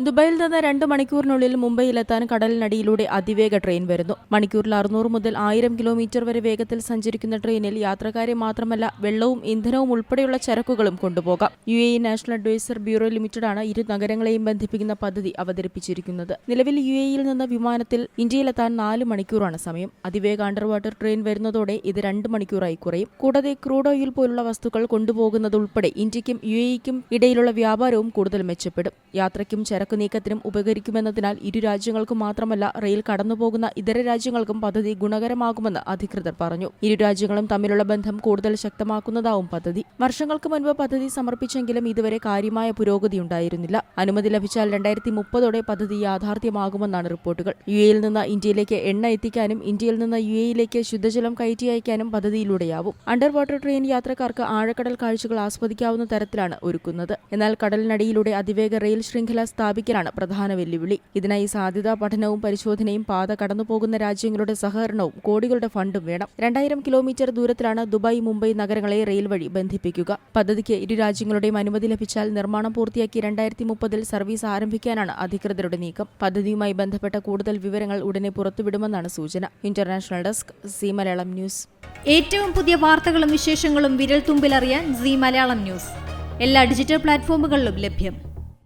ദുബായിൽ നിന്ന് രണ്ട് മണിക്കൂറിനുള്ളിൽ മുംബൈയിലെത്താൻ കടലിനടിയിലൂടെ അതിവേഗ ട്രെയിൻ വരുന്നു. മണിക്കൂറിൽ അറുന്നൂറ് മുതൽ ആയിരം കിലോമീറ്റർ വരെ വേഗത്തിൽ സഞ്ചരിക്കുന്ന ട്രെയിനിൽ യാത്രക്കാരെ മാത്രമല്ല വെള്ളവും ഇന്ധനവും ഉൾപ്പെടെയുള്ള ചരക്കുകളും കൊണ്ടുപോകാം. U A national advisor bureau ലിമിറ്റഡാണ് ഇരു നഗരങ്ങളെയും ബന്ധിപ്പിക്കുന്ന പദ്ധതി അവതരിപ്പിച്ചിരിക്കുന്നത്. നിലവിൽ യു എയിൽ നിന്ന് വിമാനത്തിൽ ഇന്ത്യയിലെത്താൻ നാല് മണിക്കൂറാണ് സമയം. അതിവേഗ അണ്ടർ വാട്ടർ ട്രെയിൻ വരുന്നതോടെ ഇത് രണ്ട് മണിക്കൂറായി കുറയും. കൂടാതെ ക്രൂഡ് ഓയിൽ പോലുള്ള വസ്തുക്കൾ കൊണ്ടുപോകുന്നത് ഉൾപ്പെടെ ഇന്ത്യക്കും യു എയ്ക്കും ഇടയിലുള്ള വ്യാപാരവും കൂടുതൽ മെച്ചപ്പെടും. യാത്രയ്ക്കും ചരക്ക് നീക്കത്തിനും ഉപകരിക്കുമെന്നതിനാൽ ഇരു രാജ്യങ്ങൾക്കും മാത്രമല്ല റെയിൽ കടന്നുപോകുന്ന ഇതര രാജ്യങ്ങൾക്കും പദ്ധതി ഗുണകരമാകുമെന്ന് അധികൃതർ പറഞ്ഞു. ഇരു രാജ്യങ്ങളും തമ്മിലുള്ള ബന്ധം കൂടുതൽ ശക്തമാക്കുന്നതാവും പദ്ധതി. വർഷങ്ങൾക്ക് മുൻപ് പദ്ധതി സമർപ്പിച്ചെങ്കിലും ഇതുവരെ കാര്യമായ പുരോഗതി ഉണ്ടായിരുന്നില്ല. അനുമതി ലഭിച്ചാൽ രണ്ടായിരത്തി മുപ്പതോടെ പദ്ധതി യാഥാർത്ഥ്യമാകുമെന്നാണ് റിപ്പോർട്ടുകൾ. യു എയിൽ നിന്ന് ഇന്ത്യയിലേക്ക് എണ്ണ എത്തിക്കാനും ഇന്ത്യയിൽ നിന്ന് യു എയിലേക്ക് ശുദ്ധജലം കയറ്റി അയക്കാനും പദ്ധതിയിലൂടെയാവും. അണ്ടർ വാട്ടർ ട്രെയിൻ യാത്രക്കാർക്ക് ആഴക്കടൽ കാഴ്ചകൾ ആസ്വദിക്കാവുന്ന തരത്തിലാണ് ഒരുക്കുന്നത്. എന്നാൽ കടലിനടിയിലൂടെ അതിവേഗ റെയിൽ ശൃംഖല സ്ഥാപിക്കലാണ് പ്രധാന വെല്ലുവിളി. ഇതിനായി സാധ്യതാ പഠനവും പരിശോധനയും പാത കടന്നുപോകുന്ന രാജ്യങ്ങളുടെ സഹകരണവും കോടികളുടെ ഫണ്ടും വേണം. രണ്ടായിരം കിലോമീറ്റർ ദൂരത്തിലാണ് ദുബായ് മുംബൈ നഗരങ്ങളെ റെയിൽ വഴി ബന്ധിപ്പിക്കുക. പദ്ധതിക്ക് ഇരു രാജ്യങ്ങളുടെയും അനുമതി ലഭിച്ചാൽ നിർമ്മാണം പൂർത്തിയാക്കി രണ്ടായിരത്തി മുപ്പതിൽ സർവീസ് ആരംഭിക്കാനാണ് അധികൃതരുടെ നീക്കം. പദ്ധതിയുമായി ബന്ധപ്പെട്ട കൂടുതൽ വിവരങ്ങൾ ഉടനെ പുറത്തുവിടുമെന്നാണ് സൂചന. International desk C Malayalam news. ഏറ്റവും പുതിയ വാർത്തകളും വിശേഷങ്ങളും വിരൽ തുമ്പിലറിയാൻ സി മലയാളം ന്യൂസ്. എല്ലാ ഡിജിറ്റൽ പ്ലാറ്റ്ഫോമുകളിലും ലഭ്യം.